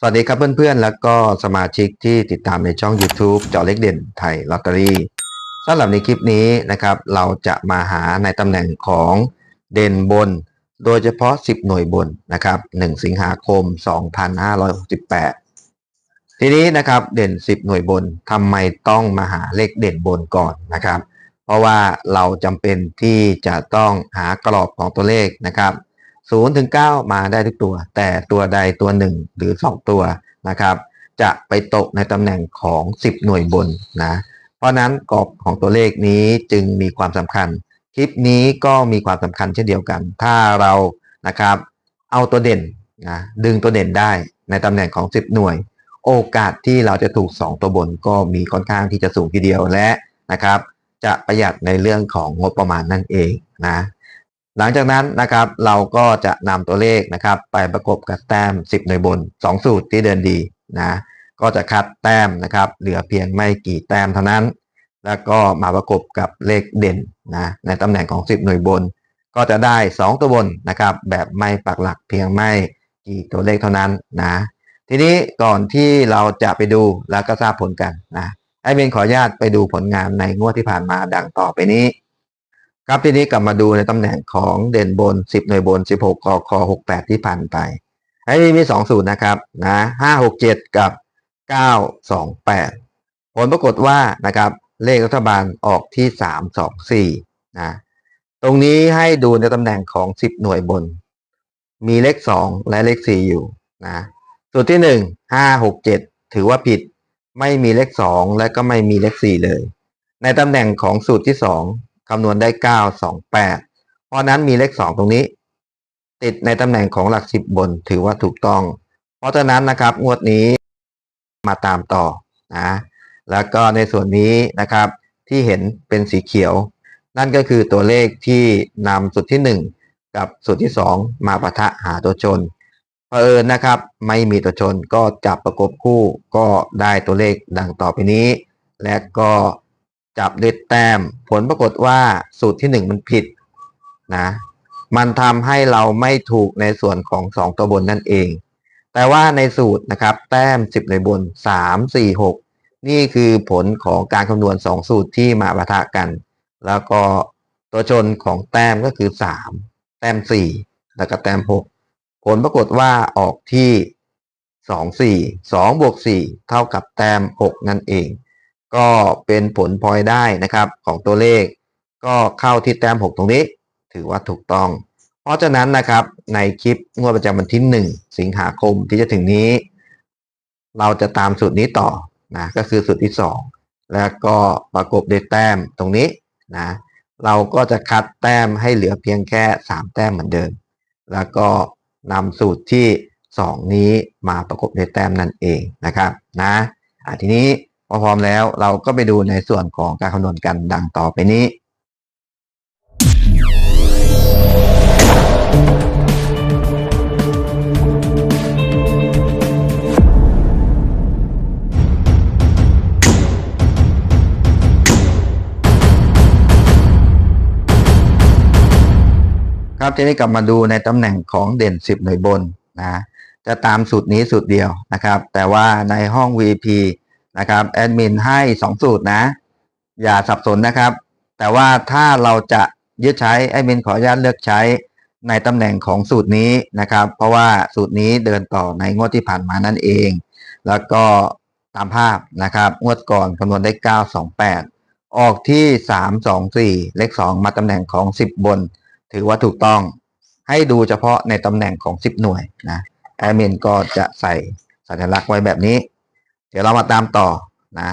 สวัสดีครับเพื่อนๆ แล้วก็สมาชิกที่ติดตามในช่อง YouTube เจาเล็กเด่นไทยลอตเตอรี่สำหรับในคลิปนี้นะครับ เราจะมาหาในตำแหน่งของเด่นบน โดยเฉพาะ 10 หน่วยบนนะครับ 1 สิงหาคม 2568 ทีนี้นะครับเด่น 10 หน่วยบนทำไมต้องมาหาเลขเด่นบนก่อนนะครับ เพราะว่าเราจำเป็นที่จะต้องหากรอบของตัวเลขนะครับ 0ถึง9มาได้ทุกตัว แต่ตัวใดตัวหนึ่งหรือ2ตัวนะครับ จะไปตกในตำแหน่งของ 10 หน่วยบนนะ เพราะฉะนั้นกรอบของตัวเลขนี้จึงมีความสำคัญ คลิปนี้ก็มีความสำคัญเช่นเดียวกัน ถ้าเรานะครับเอาตัวเด่นนะดึงตัวเด่นได้ในตำแหน่งของ 10 หน่วย โอกาสที่เราจะถูก 2 ตัวบนก็มีค่อนข้างที่จะสูงทีเดียวและนะครับ จะประหยัดในเรื่องของงบประมาณนั่นเองนะ หลังจากนั้นนะครับเราก็จะนำตัวเลขนะครับ ไปประกบกับแต้ม 10 หน่วยบน 2 สูตรที่เดินดีนะก็จะคัดแต้มนะครับ เหลือเพียงไม่กี่แต้มเท่านั้น แล้วก็มาประกบกับเลขเด่นนะในตำแหน่งของ 10 หน่วยบน ก็จะได้ 2 ตัวบนนะครับ แบบไม่ปักหลักเพียงไม่กี่ตัวเลขเท่านั้นนะ ทีนี้ก่อนที่เราจะไปดูแล้วก็ทราบผลกันนะให้เบนขออนุญาตไปดูผลงานในงวดที่ผ่านมาดังต่อไปนี้ ครับทีนี้กลับมาดูในตำแหน่งของเด่นบน 10 หน่วยบน 16กค68 ที่ผ่านไป ไอ้นี่มี 2 สูตรนะครับนะ567 กับ 928 ผลปรากฏว่านะครับเลขรัฐบาลออกที่ 324 นะ ตรงนี้ให้ดูในตำแหน่งของ 10 หน่วยบน มีเลข 2 และเลข 4 อยู่นะสูตรที่ 1 567 ถือว่าผิดไม่มีเลข 2 และก็ไม่มีเลข 4 เลย ในตำแหน่งของสูตรที่ 2 คำนวณได้ 928 เพราะนั้นมีเลข 2 ตรงนี้ ติดในตำแหน่งของหลัก 10 บนถือว่าถูกต้อง เพราะฉะนั้นนะครับงวดนี้มาตามต่อนะแล้วก็ในส่วนนี้นะครับที่เห็นเป็นสีเขียว นั่นก็คือตัวเลขที่นำสูตรที่ 1 กับสูตรที่ 2 มาปะทะหาตัวชนเผอิญนะครับไม่มีตัวชนก็จับประกบคู่ก็ได้ตัวเลขดังต่อไปนี้ และก็ จับด้วยแต้ม ผลปรากฏว่าสูตรที่ 1 มันผิดนะมันทำให้เราไม่ถูกในส่วนของ 2 ตัวบนนั่นเอง แต่ว่าในสูตรนะครับแต้ม 10 ในบน 3 4 6 นี่คือผลของการคำนวณ 2 สูตรที่มาปะทะกัน แล้วก็ตัวชนของแต้มก็คือ 3 แต้ม 4 แล้วก็แต้ม 6 ผลปรากฏว่าออกที่ 2 4 2บวก4เท่ากับแต้ม 6 นั่นเอง ก็เป็นผลพลอยได้นะครับของตัวเลข ก็เข้าที่แต้ม 6 ตรงนี้ ถือว่าถูกต้อง เพราะฉะนั้นนะครับในคลิปงวดประจำวันที่ 1 สิงหาคมที่จะถึงนี้ เราจะตามสูตรนี้ต่อนะก็คือสูตรที่ 2 แล้วก็ประกบด้วยแต้มตรงนี้นะเราก็จะคัดแต้มให้เหลือเพียงแค่ 3 แต้มเหมือนเดิม แล้วก็นำสูตรที่ 2 นี้มาประกบด้วยแต้มนั่นเองนะครับนะะทีนี้ อพร้อมแล้วเราก็ไปดูในส่วนของการคำนวณกันดังต่อไปนี้ ครับทีนี้กลับมาดูในตำแหน่งของเด่น 10 หน่วยบนนะจะตามสูตรนี้สูตรเดียวนะครับ แต่ว่าในห้อง VP นะครับแอดมินให้2สูตรนะ อย่าสับสนนะครับ แต่ว่าถ้าเราจะยึดใช้แอดมินขออนุญาตเลือกใช้ในตำแหน่งของสูตรนี้นะครับ เพราะว่าสูตรนี้เดินต่อในงวดที่ผ่านมานั่นเอง แล้วก็ตามภาพนะครับ งวดก่อนคำนวณได้ 928 ออกที่ 324 เลข 2 มาตำแหน่งของ 10 บน ถือว่าถูกต้อง ให้ดูเฉพาะในตำแหน่งของ 10 หน่วยนะแอดมินก็จะใส่สัญลักษณ์ไว้แบบนี้ ดี๋ยวเรามาตามต่อนะ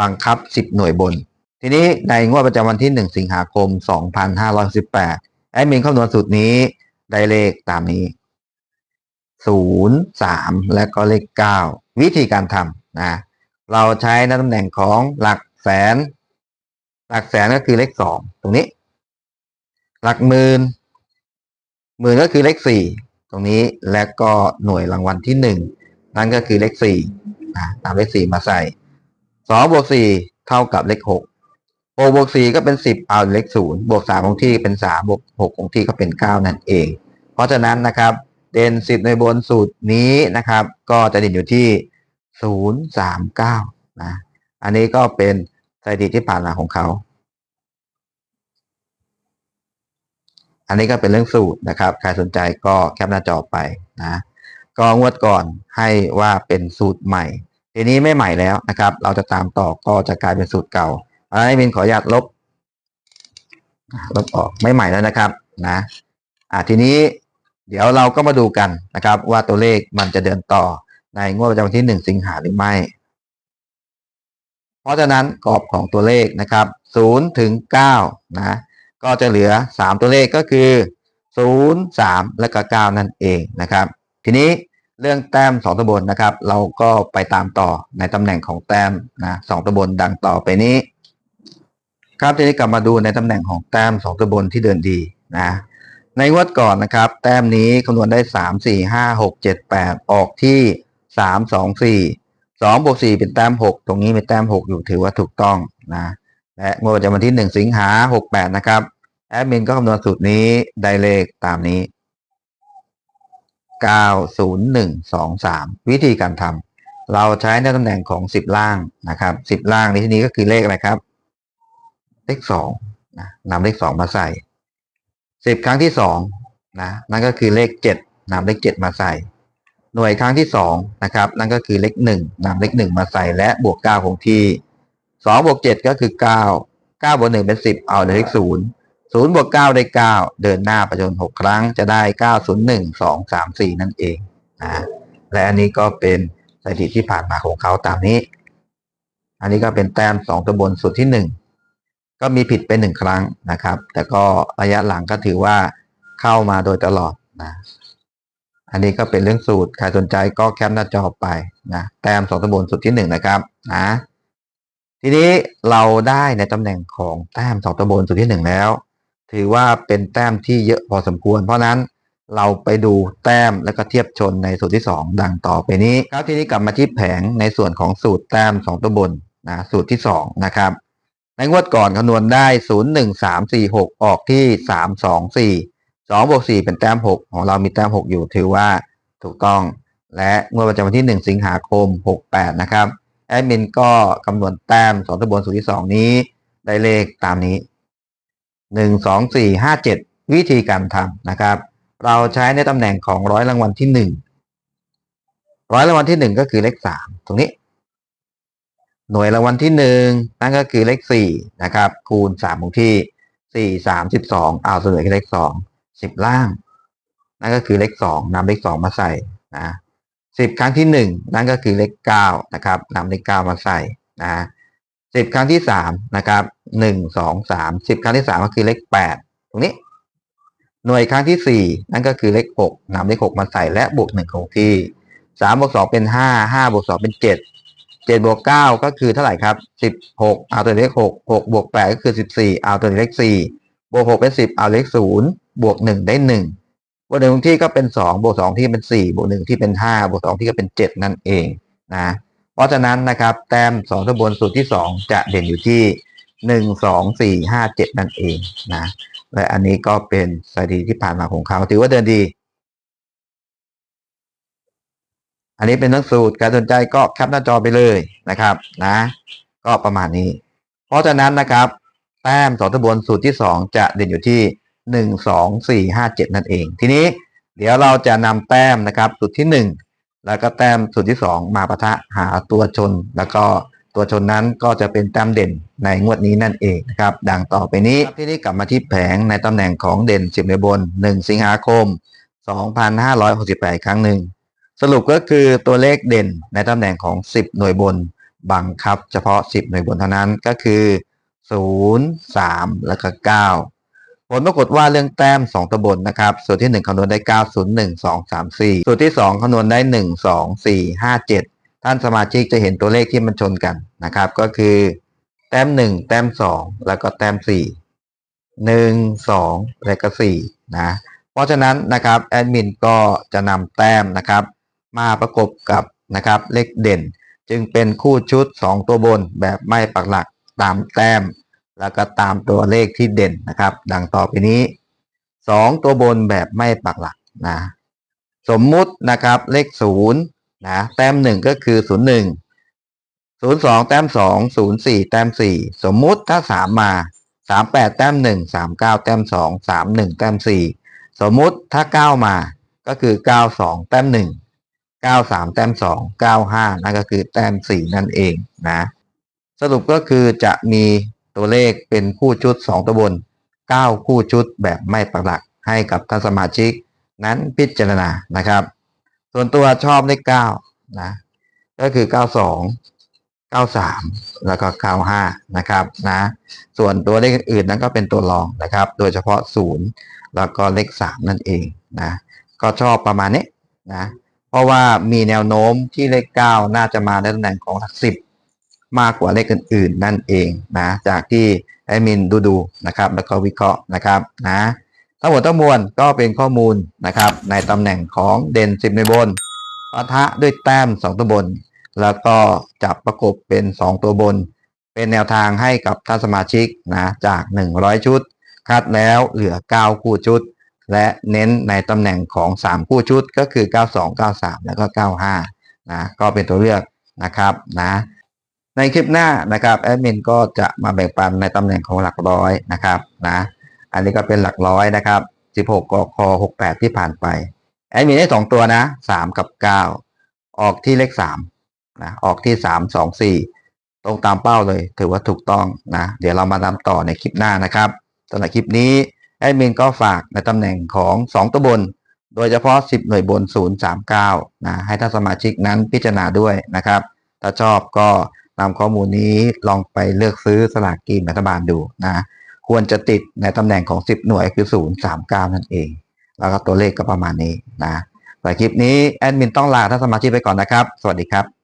บังคับ 10 หน่วยบน ทีนี้ในงวดประจำวันที่ 1 สิงหาคม 2518 แอดมินคำนวณสูตรนี้ได้เลขตามนี้ 0 3 และก็เลข 9 วิธีการทำนะเราใช้ในตำแหน่งของหลักแสน หลักแสนก็คือเลข 2 ตรงนี้ หลักหมื่นหมื่นก็คือเลขสี่ตรงนี้และก็หน่วยรางวัลที่หนึ่งนั่นก็คือเลขสี่ ตามเลขสี่มาใส่สองบวกสี่เท่ากับเลขหกหกบวกสี่ก็เป็นสิบเอาเลขศูนย์บวกสามของที่เป็นสามบวกหกของที่ก็เป็นเก้านั่นเอง เพราะฉะนั้นนะครับ เด่นสิบในบนสูตรนี้นะครับ ก็จะเด่นอยู่ที่ศูนย์สามเก้านะอันนี้ก็เป็นสถิติที่ผ่านมาของเขา อันนี้ก็เป็นเรื่องสูตรนะครับ ใครสนใจก็แคปหน้าจอไปนะ ก็งวดก่อนให้ว่าเป็นสูตรใหม่ ทีนี้ไม่ใหม่แล้วนะครับ เราจะตามต่อก็จะกลายเป็นสูตรเก่าอันนี้มินขออนุญาตลบ ลบออกไม่ใหม่แล้วนะครับนะอ่าทีนี้เดี๋ยวเราก็มาดูกันนะครับ ว่าตัวเลขมันจะเดินต่อในงวดประจำวันที่หนึ่งสิงหาหรือไม่ เพราะฉะนั้นกรอบของตัวเลขนะครับศูนย์ถึงเก้านะก็จะเหลือสามตัวเลขก็คือศูนย์สามและก็เก้านั่นเองนะครับ ทีนี้ เรื่องแต้มสองตัวบนนะครับ เราก็ไปตามต่อในตำแหน่งของแต้มนะสองตัวบนดังต่อไปนี้ ครับทีนี้กลับมาดูในตำแหน่งของแต้มสองตัวบนที่เดินดีนะในงวดก่อนนะครับ แต้มนี้คำนวณได้สามสี่ห้าหกเจ็ดแปดออกที่สามสองสี่สองบวกสี่เป็นแต้มหกตรงนี้เป็นแต้มหกอยู่ถือว่าถูกต้องนะและงวดประวันที่หนึ่งสิงหาหกแปดนะครับแอดมินก็คำนวณสูตรนี้ได้เลขตามนี้ เก้าศูนย์หนึ่งสองสามวิธีการทำเราใช้ในตำแหน่งของสิบล่างนะครับสิบล่างในที่นี้ก็คือเลขอะไรครับ เลขสองนะนำเลขสองมาใส่สิบครั้งที่สองนะนั่นก็คือเลขเจ็ดนำเลขเจ็ดมาใส่ หน่วยครั้งที่สองนะครับนั่นก็คือเลขหนึ่งนำเลขหนึ่งมาใส่และบวกเก้าคงที่สองบวกเจ็ดก็คือเก้าเก้าบวกหนึ่งเป็นสิบเอาเลขศูนย์ ศูนย์บวกเก้าได้เก้าเดินหน้าไปจนหกครั้งจะได้เก้าศูนย์หนึ่งสองสามสี่นั่นเองนะและอันนี้ก็เป็นสถิติที่ผ่านมาของเขาตามนี้ อันนี้ก็เป็นแต้มสองตัวบนสุดที่หนึ่งก็มีผิดไปหนึ่งครั้งนะครับ แต่ก็ระยะหลังก็ถือว่าเข้ามาโดยตลอดนะอันนี้ก็เป็นเรื่องสูตรใครสนใจก็แคปหน้าจอไปนะแต้มสองตำบลสุดที่หนึ่งนะครับนะทีนี้เราได้ในตำแหน่งของแต้มสองตำบลสุดที่หนึ่งแล้ว ถือว่าเป็นแต้มที่เยอะพอสมควร เพราะนั้นเราไปดูแต้มแล้วก็เทียบชนในสูตรที่สองดังต่อไปนี้ครับทีนี้กลับมาที่แผงในส่วนของสูตรแต้มสองตัวบนนะสูตรที่สองนะครับ ในงวดก่อนคำนวณได้ศูนย์หนึ่งสามสี่หกออกที่สามสองสี่สองบวกสี่เป็นแต้มหกของเรามีแต้มหกอยู่ถือว่าถูกต้อง และงวดประจำวันที่หนึ่งสิงหาคมหกแปดนะครับแอดมินก็คำนวณแต้มสองตัวบนสูตรที่สองนี้ได้เลขตามนี้ หนึ่งสองสี่ห้าเจ็ดวิธีการทำนะครับ เราใช้ในตำแหน่งของร้อยรางวัลที่หนึ่งร้อยรางวัลที่หนึ่งก็คือเลขสามตรงนี้ หน่วยรางวัลที่หนึ่งนั่นก็คือเลขสี่นะครับคูณสามของที่สี่สามสิบสองเอาส่วนเหลือคือเลขสองสิบล่าง นั่นก็คือเลขสองนำเลขสองมาใส่นะสิบครั้งที่หนึ่งนั่นก็คือเลขเก้านะครับนำเลขเก้ามาใส่นะ สิบครั้งที่สามนะครับหนึ่งสองสามสิบครั้งที่สามก็คือเลขแปดตรงนี้ หน่วยครั้งที่สี่นั่นก็คือเลขหกนำเลขหกมาใส่และบวกหนึ่งคงที่สามบวกสองเป็นห้าห้าบวกสองเป็นเจ็ดเจ็ดบวกเก้าก็คือเท่าไหร่ครับสิบหกเอาตัวเลขหกหกบวกแปดก็คือสิบสี่เอาตัวเลขสี่บวกหกเป็นสิบเอาเลขศูนย์บวกหนึ่งได้หนึ่งบวกหนึ่งที่ก็เป็นสองบวกสองที่เป็นสี่บวกหนึ่งที่เป็นห้าบวกสองที่ก็เป็นเจ็ดนั่นเองนะ เพราะฉะนั้นนะครับ แต้มสองตัวบนสูตรที่สองจะเด่นอยู่ที่หนึ่งสองสี่ห้าเจ็ดนั่นเองนะและอันนี้ก็เป็นสถิติที่ผ่านมาของเขาถือว่าเดินดี อันนี้เป็นทั้งสูตรการสนใจก็แคปหน้าจอไปเลยนะครับนะ ก็ประมาณนี้ เพราะฉะนั้นนะครับ แต้มสองตะบนสูตรที่สองจะเด่นอยู่ที่หนึ่งสองสี่ห้าเจ็ดนั่นเอง ทีนี้เดี๋ยวเราจะนำแต้มนะครับสูตรที่หนึ่ง แล้วก็แต้มสูตรที่สองมาปะทะหาตัวชน แล้วก็ตัวชนนั้นก็จะเป็นแต้มเด่นในงวดนี้นั่นเองนะครับ ดังต่อไปนี้ที่นี้กลับมาที่แผงในตำแหน่งของเด่นสิบในบนหนึ่งสิงหาคมสองพันห้าร้อยหกสิบแปดครั้งหนึ่ง สรุปก็คือตัวเลขเด่นในตำแหน่งของ 10 หน่วยบน บังคับเฉพาะ 10 หน่วยบนเท่านั้นก็คือ 0 3 แล้วก็ 9 ผลปรากฏว่าเรื่องแต้ม 2ตัวบนนะครับ ส่วนที่ 1คำนวณได้ 9 0 1 2 3 4 ส่วนที่ 2คำนวณได้ 1 2 4 5 7 ท่านสมาชิกจะเห็นตัวเลขที่มันชนกันนะครับ ก็คือ แต้ม 1 แต้ม 2 แล้วก็แต้ม 4 1 2 และก็4นะ เพราะฉะนั้นนะครับแอดมินก็จะนำแต้มนะครับ มาประกบกับนะครับเลขเด่น จึงเป็นคู่ชุด 2 ตัวบนแบบไม่ปักหลักตามแต้ม แล้วก็ตามตัวเลขที่เด่นนะครับ ดังต่อไปนี้ 2 ตัวบนแบบไม่ปักหลักนะ สมมุตินะครับเลขศูนย์นะแต้มหนึ่งก็คือศูนย์หนึ่งศูนย์สองแต้มสองศูนย์สี่แต้มสี่สมมุติถ้าสามมาสามแปดแต้มหนึ่งสามเก้าแต้มสองสามหนึ่งแต้มสี่สมมุติถ้าเก้ามาก็คือเก้าสองแต้มหนึ่งเก้าสามแต้มสองเก้าห้านั่นก็คือแต้มสี่นั่นเองนะ สรุปก็คือจะมี ตัวเลขเป็นคู่ชุด 2ตัวบน 9 คู่ชุดแบบไม่ปักหลักให้กับท่านสมาชิกนั้นพิจารณานะครับ ส่วนตัวชอบเลข9นะก็คือ 92 93 แล้วก็ 95 นะครับนะส่วนตัวเลขอื่นนั้นก็เป็นตัวรองนะครับ โดยเฉพาะ 0 แล้วก็เลข 3 นั่นเองนะก็ชอบประมาณนี้นะเพราะว่ามีแนวโน้มที่เลข 9 น่าจะมาในตำแหน่งของหลักสิบ มากกว่าเลขอื่น ๆ นั่นเองนะจากที่แอดมินดูดูนะครับแล้วก็วิเคราะห์นะครับนะทั้งหมดทั้งมวลก็เป็นข้อมูลนะครับในตำแหน่งของเด่น 10 ในบนปะทะด้วยแต้ม 2 ตัวบน แล้วก็จับประกบเป็น 2 ตัวบน เป็นแนวทางให้กับท่านสมาชิกนะจาก 100 ชุด คัดแล้วเหลือ 9 คู่ชุด และเน้นในตำแหน่งของ 3 คู่ชุดก็คือ 92 93 แล้วก็ 95นะก็เป็นตัวเลือกนะครับนะ ในคลิปหน้านะครับแอดมินก็จะมาแบ่งปันในตำแหน่งของหลักร้อยนะครับนะอันนี้ก็เป็นหลักร้อยนะครับ16กค68 ที่ผ่านไปแอดมินได้ 2 ตัวนะ 3 กับ 9 ออกที่เลข3นะออกที่ 3 2 4 ตรงตามเป้าเลย ถือว่าถูกต้องนะ เดี๋ยวเรามาตามต่อในคลิปหน้านะครับสำหรับคลิปนี้แอดมินก็ฝากในตำแหน่งของ 2 ตัวบน โดยเฉพาะ 10 หน่วยบน 039 นะให้ท่านสมาชิกนั้นพิจารณาด้วยนะครับ ถ้าชอบก็ ตามข้อมูลนี้ลองไปเลือกซื้อสลากกินรัฐบาลดูนะ ควรจะติดในตำแหน่งของ 10 หน่วยคือ 039 นั่นเอง แล้วก็ตัวเลขก็ประมาณนี้นะสำหรับคลิปนี้แอดมินต้องลาท่านสมาชิกไปก่อนนะครับ สวัสดีครับ